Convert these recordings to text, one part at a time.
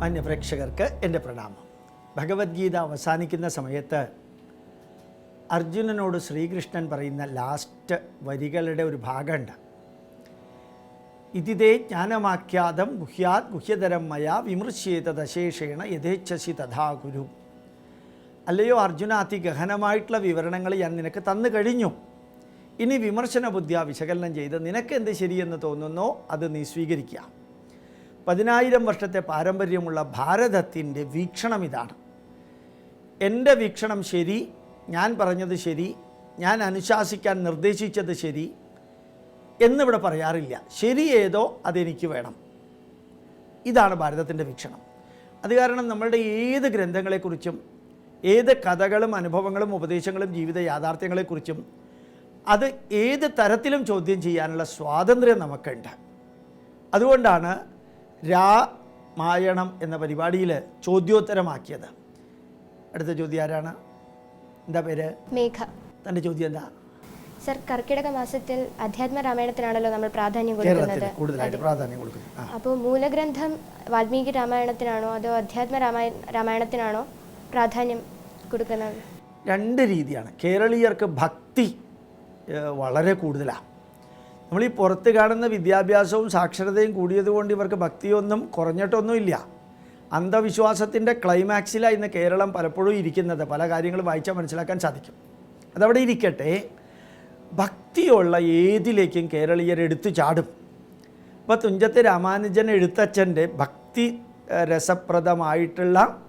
മാന്യ പ്രേക്ഷകർക്ക് എന്റെ പ്രണാമം. ഭഗവത്ഗീത അവസാനിക്കുന്ന സമയത്ത് അർജുനനോട് ശ്രീകൃഷ്ണൻ പറയുന്ന ലാസ്റ്റ് വരികളുടെ ഒരു ഭാഗമുണ്ട്. ഇതിതേ ജ്ഞാനമാഖ്യാതം ഗുഹ്യാത് ഗുഹ്യതരം മയാ വിമൃശ്യേത ദശേഷേണ യഥേച്ഛസി തഥാ ഗുരു. അല്ലയോ അർജുന അതിഗഹനമായിട്ടുള്ള വിവരണങ്ങൾ ഞാൻ നിനക്ക് തന്നു കഴിഞ്ഞു. ഇനി വിമർശന ബുദ്ധിയ വിശകലനം ചെയ്ത് നിനക്ക് എന്ത് ശരിയെന്ന് തോന്നുന്നോ അത് നീ സ്വീകരിക്കുക. പതിനായിരം വർഷത്തെ പാരമ്പര്യമുള്ള ഭാരതത്തിന്റെ വീക്ഷണം ഇതാണ്. എന്റെ വീക്ഷണം ശരി ഞാൻ പറഞ്ഞത് ശരി ഞാൻ അനുശാസിക്കാൻ നിർദ്ദേശിച്ചത് ശരി എന്നിവിടെ പറയാറില്ല. ശരി ഏതോ അതെനിക്ക് വേണം. ഇതാണ് ഭാരതത്തിന്റെ വീക്ഷണം. അത് കാരണം നമ്മളുടെ ഏത് ഗ്രന്ഥങ്ങളെക്കുറിച്ചും ഏത് കഥകളും അനുഭവങ്ങളും ഉപദേശങ്ങളും ജീവിത യാഥാർത്ഥ്യങ്ങളെക്കുറിച്ചും അത് ഏത് തരത്തിലും ചോദ്യം ചെയ്യാനുള്ള സ്വാതന്ത്ര്യം നമുക്കുണ്ട്. അതുകൊണ്ടാണ് രാമായണം എന്ന പരിപാടിയിൽ ചോദ്യോത്തരമാക്കിയത്. അടുത്ത ചോദ്യം ആരാണ്? എന്താ പേര്? മേഘ. തന്റെ ചോദ്യം എന്താ? സർ കർക്കിടക മാസത്തിൽ അധ്യാത്മ രാമായണത്തിനാണല്ലോ നമ്മൾ പ്രാധാന്യം കൊടുക്കുന്നത്. കൂടുതലായിട്ട് പ്രാധാന്യം കൊടുക്കുന്നു അപ്പോൾ മൂലഗ്രന്ഥം വാൽമീകി രാമായണത്തിനാണോ അതോ അധ്യാത്മ രാമായണത്തിനാണോ പ്രാധാന്യം കൊടുക്കുന്നത്? രണ്ട് രീതിയാണ്. കേരളീയർക്ക് ഭക്തി വളരെ കൂടുതലാണ് നമ്മൾ ഈ പുറത്ത് കാണുന്ന വിദ്യാഭ്യാസവും സാക്ഷരതയും കൂടിയതുകൊണ്ട് ഇവർക്ക് ഭക്തിയൊന്നും കുറഞ്ഞിട്ടൊന്നുമില്ല. അന്ധവിശ്വാസത്തിന്റെ ക്ലൈമാക്സിലാണ് ഇന്ന് കേരളം പലപ്പോഴും ഇരിക്കുന്നത്. പല കാര്യങ്ങളും വായിച്ചാൽ മനസ്സിലാക്കാൻ സാധിക്കും. അതവിടെ ഇരിക്കട്ടെ. ഭക്തിയുള്ള ഏതിലേക്കും കേരളീയർ എടുത്തു ചാടും. ഇപ്പോൾ തുഞ്ചത്ത് രാമാനുജൻ എഴുത്തച്ഛന്റെ ഭക്തി രസപ്രദമായിട്ടുള്ള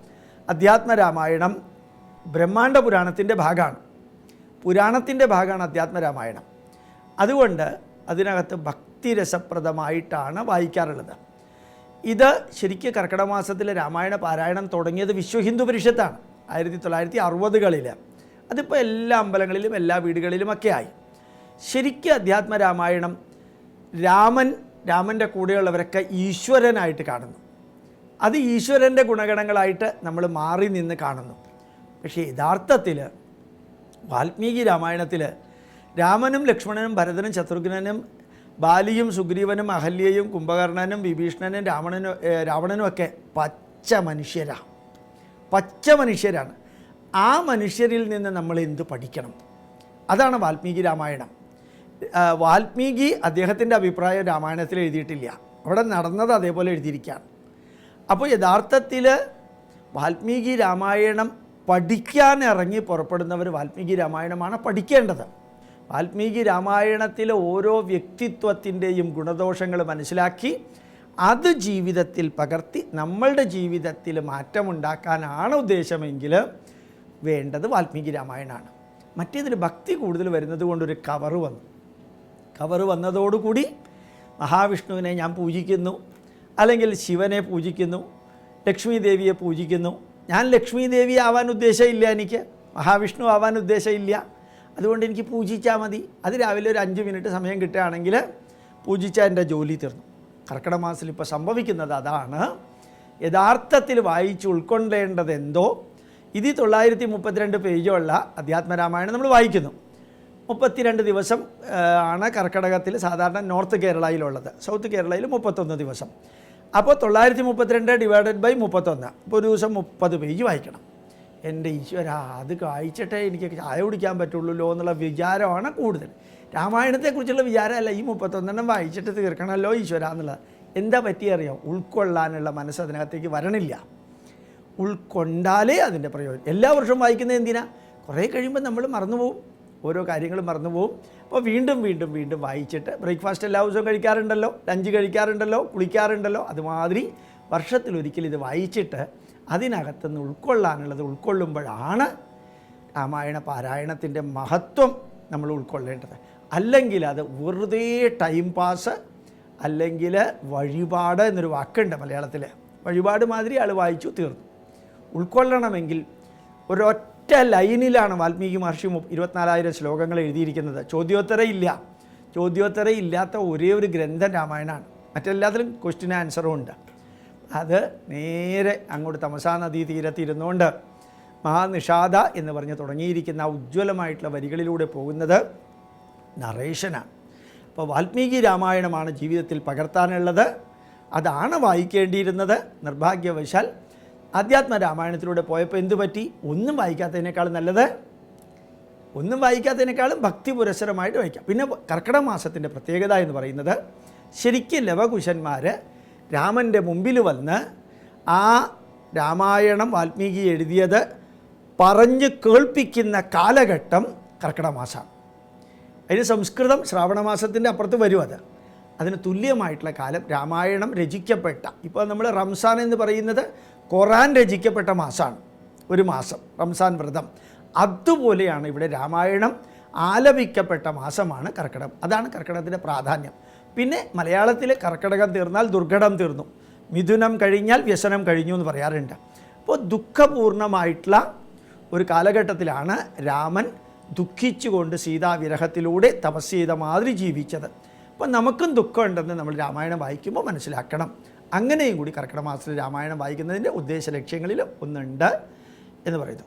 അധ്യാത്മരാമായണം ബ്രഹ്മാണ്ഡ പുരാണത്തിന്റെ ഭാഗമാണ്. പുരാണത്തിന്റെ ഭാഗമാണ് അധ്യാത്മരാമായണം അതുകൊണ്ട് അതിനകത്ത് ഭക്തിരസപ്രദമായിട്ടാണ് വായിക്കാറുള്ളത്. ഇത് ശരിക്കും കർക്കിടമാസത്തിലെ രാമായണ പാരായണം തുടങ്ങിയത് വിശ്വ ഹിന്ദു പരിഷത്താണ്. ആയിരത്തി തൊള്ളായിരത്തി അറുപതുകളിൽ അതിപ്പോൾ എല്ലാ അമ്പലങ്ങളിലും എല്ലാ വീടുകളിലുമൊക്കെ ആയി. ശരിക്കും അധ്യാത്മ രാമായണം രാമൻ രാമന്റെ കൂടെയുള്ളവരൊക്കെ ഈശ്വരനായിട്ട് കാണുന്നു. അത് ഈശ്വരന്റെ ഗുണഗണങ്ങളായിട്ട് നമ്മൾ മാറി നിന്ന് കാണുന്നു. പക്ഷേ യഥാർത്ഥത്തിൽ വാൽമീകി രാമായണത്തിൽ രാമനും ലക്ഷ്മണനും ഭരതനും ശത്രുഘ്നനും ബാലിയും സുഗ്രീവനും അഹല്യയും കുംഭകർണനും വിഭീഷണനും രാവണനും രാവണനും ഒക്കെ പച്ച മനുഷ്യരാണ് പച്ച മനുഷ്യരാണ്. ആ മനുഷ്യരിൽ നിന്ന് നമ്മൾ എന്ത് പഠിക്കണം? അതാണ് വാൽമീകി രാമായണം. വാൽമീകി അദ്ദേഹത്തിന്റെ അഭിപ്രായം രാമായണത്തിൽ എഴുതിയിട്ടില്ല. അവിടെ നടന്നത് അതേപോലെ എഴുതിയിരിക്കുകയാണ്. അപ്പോൾ യഥാർത്ഥത്തിൽ വാൽമീകി രാമായണം പഠിക്കാൻ ഇറങ്ങി പുറപ്പെടുന്നവർ വാൽമീകി രാമായണമാണ് പഠിക്കേണ്ടത്. വാൽമീകി രാമായണത്തിലെ ഓരോ വ്യക്തിത്വത്തിന്റെയും ഗുണദോഷങ്ങൾ മനസ്സിലാക്കി അത് ജീവിതത്തിൽ പകർത്തി നമ്മളുടെ ജീവിതത്തിൽ മാറ്റമുണ്ടാക്കാനാണ് ഉദ്ദേശമെങ്കിൽ വേണ്ടത് വാൽമീകി രാമായണമാണ്. മറ്റേതിൽ ഭക്തി കൂടുതൽ വരുന്നത് കൊണ്ടൊരു കവറ് വന്നു. കവറ് വന്നതോടുകൂടി മഹാവിഷ്ണുവിനെ ഞാൻ പൂജിക്കുന്നു അല്ലെങ്കിൽ ശിവനെ പൂജിക്കുന്നു ലക്ഷ്മി ദേവിയെ പൂജിക്കുന്നു. ഞാൻ ലക്ഷ്മി ദേവി ആവാൻ ഉദ്ദേശമില്ല എനിക്ക് മഹാവിഷ്ണു ആവാൻ ഉദ്ദേശമില്ല. അതുകൊണ്ട് എനിക്ക് പൂജിച്ചാൽ മതി. അത് രാവിലെ ഒരു അഞ്ച് മിനിറ്റ് സമയം കിട്ടുകയാണെങ്കിൽ പൂജിച്ചാൽ എന്റെ ജോലി തീർന്നു. കർക്കിടക മാസത്തിൽ ഇപ്പോൾ സംഭവിക്കുന്നത് അതാണ്. യഥാർത്ഥത്തിൽ വായിച്ച് ഉൾക്കൊള്ളേണ്ടത് എന്തോ? ഇത് തൊള്ളായിരത്തി മുപ്പത്തിരണ്ട് പേജുള്ള അധ്യാത്മരാമായണം നമ്മൾ വായിക്കുന്നു. മുപ്പത്തിരണ്ട് ദിവസം ആണ് കർക്കിടകത്തിൽ സാധാരണ നോർത്ത് കേരളയിലുള്ളത്. സൗത്ത് കേരളയിൽ മുപ്പത്തൊന്ന് ദിവസം. അപ്പോൾ തൊള്ളായിരത്തി മുപ്പത്തിരണ്ട് ഡിവൈഡഡ് ബൈ മുപ്പത്തൊന്ന്. അപ്പോൾ ഒരു ദിവസം മുപ്പത് പേജ് വായിക്കണം. എന്റെ ഈശ്വര അത് വായിച്ചിട്ടേ എനിക്ക് ചായ കുടിക്കാൻ പറ്റുള്ളൂല്ലോ എന്നുള്ള വിചാരമാണ് കൂടുതൽ. രാമായണത്തെക്കുറിച്ചുള്ള വിചാരമല്ല ഈ മുപ്പത്തൊന്നെണ്ണം വായിച്ചിട്ട് തീർക്കണമല്ലോ ഈശ്വര എന്നുള്ളത്. എന്താ പറ്റിയറിയാം ഉൾക്കൊള്ളാനുള്ള മനസ്സ് അതിനകത്തേക്ക് വരണില്ല. ഉൾക്കൊണ്ടാലേ അതിന്റെ പ്രയോജനം. എല്ലാ വർഷവും വായിക്കുന്നത് എന്തിനാ? കുറേ കഴിയുമ്പോൾ നമ്മൾ മറന്നുപോകും ഓരോ കാര്യങ്ങളും മറന്നുപോകും അപ്പോൾ വീണ്ടും വീണ്ടും വീണ്ടും വായിച്ചിട്ട് ബ്രേക്ക്ഫാസ്റ്റ് എല്ലാ ദിവസവും കഴിക്കാറുണ്ടല്ലോ ലഞ്ച് കഴിക്കാറുണ്ടല്ലോ കുളിക്കാറുണ്ടല്ലോ അതുമാതിരി വർഷത്തിലൊരിക്കൽ ഇത് വായിച്ചിട്ട് അതിനകത്തുനിന്ന് ഉൾക്കൊള്ളാനുള്ളത് ഉൾക്കൊള്ളുമ്പോഴാണ് രാമായണ പാരായണത്തിന്റെ മഹത്വം നമ്മൾ ഉൾക്കൊള്ളേണ്ടത്. അല്ലെങ്കിൽ അത് വെറുതെ ടൈം പാസ് അല്ലെങ്കിൽ വഴിപാട് എന്നൊരു വാക്കുണ്ട് മലയാളത്തിൽ. വഴിപാട് മാതിരി ആൾ വായിച്ചു തീർന്നു. ഉൾക്കൊള്ളണമെങ്കിൽ ഒരൊറ്റ ലൈനിലാണ് വാൽമീകി മഹർഷി ഇരുപത്തിനാലായിരം ശ്ലോകങ്ങൾ എഴുതിയിരിക്കുന്നത്. ചോദ്യോത്തര ഇല്ല. ചോദ്യോത്തര ഇല്ലാത്ത ഒരേ ഒരു ഗ്രന്ഥം രാമായണമാണ്. മറ്റെല്ലാത്തിലും ക്വസ്റ്റിൻ ആൻസറും ഉണ്ട്. അത് നേരെ അങ്ങോട്ട് തമസാ നദീ തീരത്തിരുന്നുകൊണ്ട് മഹാനിഷാദ എന്ന് പറഞ്ഞ് തുടങ്ങിയിരിക്കുന്ന ഉജ്ജ്വലമായിട്ടുള്ള വരികളിലൂടെ പോകുന്നത് നറേഷനാണ് അപ്പോൾ വാൽമീകി രാമായണമാണ് ജീവിതത്തിൽ പകർത്താനുള്ളത്. അതാണ് വായിക്കേണ്ടിയിരുന്നത് നിർഭാഗ്യവശാൽ. അധ്യാത്മ രാമായണത്തിലൂടെ പോയപ്പോൾ എന്തു പറ്റി? ഒന്നും വായിക്കാത്തതിനേക്കാളും നല്ലത് ഒന്നും വായിക്കാത്തതിനേക്കാളും ഭക്തി പുരസരമായിട്ട് വായിക്കാം. പിന്നെ കർക്കിടക മാസത്തിന്റെ പ്രത്യേകത എന്ന് പറയുന്നത് ശരിക്കും ലവകുശന്മാർ രാമന്റെ മുമ്പിൽ വന്ന് ആ രാമായണം വാൽമീകി എഴുതിയത് പറഞ്ഞ് കേൾപ്പിക്കുന്ന കാലഘട്ടം കർക്കിടമാസമാണ് അതിന് സംസ്കൃതം ശ്രാവണമാസത്തിന്റെ അപ്പുറത്ത് വരും അത്. അതിന് തുല്യമായിട്ടുള്ള കാലം രാമായണം രചിക്കപ്പെട്ട ഇപ്പോൾ നമ്മൾ റംസാൻ എന്ന് പറയുന്നത് ഖുറാൻ രചിക്കപ്പെട്ട മാസമാണ്. ഒരു മാസം റംസാൻ വ്രതം. അതുപോലെയാണ് ഇവിടെ രാമായണം ആലപിക്കപ്പെട്ട മാസമാണ് കർക്കിടകം. അതാണ് കർക്കിടകത്തിന്റെ പ്രാധാന്യം. പിന്നെ മലയാളത്തിൽ കർക്കിടകം തീർന്നാൽ ദുർഘടം തീർന്നു. മിഥുനം കഴിഞ്ഞാൽ വ്യസനം കഴിഞ്ഞു എന്ന് പറയാറുണ്ട്. അപ്പോൾ ദുഃഖപൂർണമായിട്ടുള്ള ഒരു കാലഘട്ടത്തിലാണ് രാമൻ ദുഃഖിച്ചുകൊണ്ട് സീതാവിരഹത്തിലൂടെ തപസ് ചെയ്ത മാതിരി ജീവിച്ചത്. അപ്പം നമുക്കും ദുഃഖമുണ്ടെന്ന് നമ്മൾ രാമായണം വായിക്കുമ്പോൾ മനസ്സിലാക്കണം. അങ്ങനെയും കൂടി കർക്കിടക മാസത്തിൽ രാമായണം വായിക്കുന്നതിന്റെ ഉദ്ദേശ ലക്ഷ്യങ്ങളിൽ ഒന്നുണ്ട് എന്ന് പറയുന്നു.